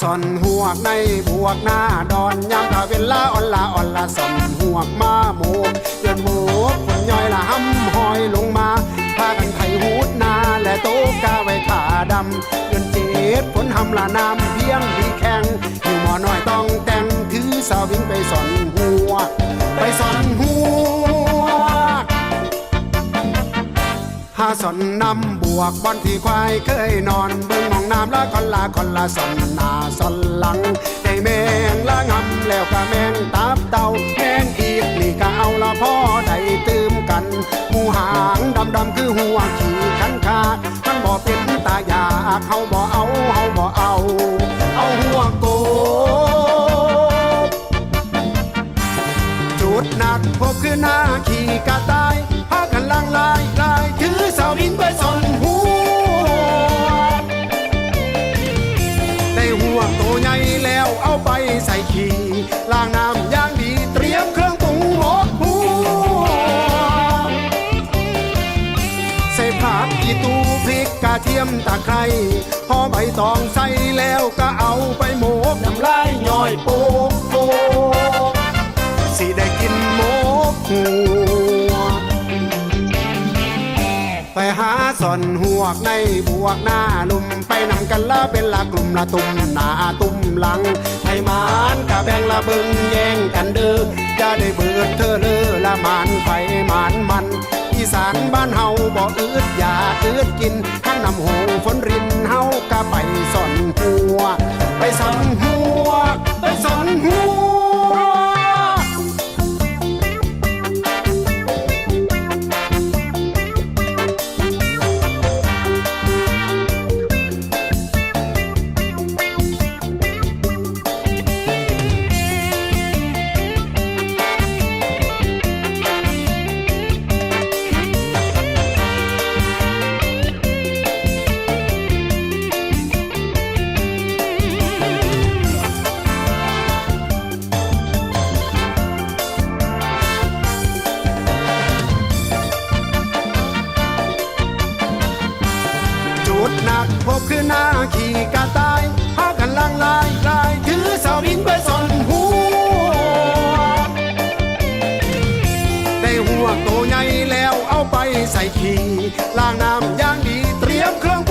สอนหัวกในบวกหน้าดอนยามตาเวลาอ่อนละอ่อนละสอนหัวกมาโมกเดือนโบกคนย่อยละห้ำหอยลงมาพากันไถหูดนาและโต๊ะกาไว้ขาดำเดือนเจ็ดผลหำละน้ำเพียงดีแข็งอยู่หมอน้อยต้องแต่งถือสาวิ่งไปสอนหัวไปสอนหัวหาสอนนำบวกบอนที่ควายเคยนอนเบิ่ง น้ำละคนละคนละสนหน้าสนหลังได้แมงละงำแล้วก็แมงตับเต่าแมงอีกนี่ก็เอาละพ่อได้ตื่มกันหูหางดำดำคือหัวขี่ขันขาดมันบ่เป็นตายากเขาบ่เอาเขาบ่เอา เอาหัวโกบจุดหนัดพบคือหน้าขี่กระต่ายพากันลังลาย เอาไปใส่ขี่ล้างน้ำอย่างดีเตรียมเครื่องปรุงรสหัวใส่ผักอีตูพริกกระเทียมตะไคร้พอใบตองใส่แล้วก็เอาไปโหมกน้ำลายย่อยโป ไปหาสอนหัวกในบวกหน้าลุม ไปนำกันละเป็นละกลุ่มละตุ่มหน้าตุ่มหลังไทมานกะแบ่งละเบิงแย่งกันเด้อจะได้เบิดเธอเลอละมานไฟมานมันอีสานบ้านเฮาบ่อืดอยาอืดกินทั้งน้ำหูฝนริน นักพบคือหน้าขี่กระต่ายพากันลังลายลายถือเสาบินไปสนหัวได้หัวโตใหญ่แล้วเอาไปใส่ขี่ล้างน้ำอย่างดีเตรียมเครื่อง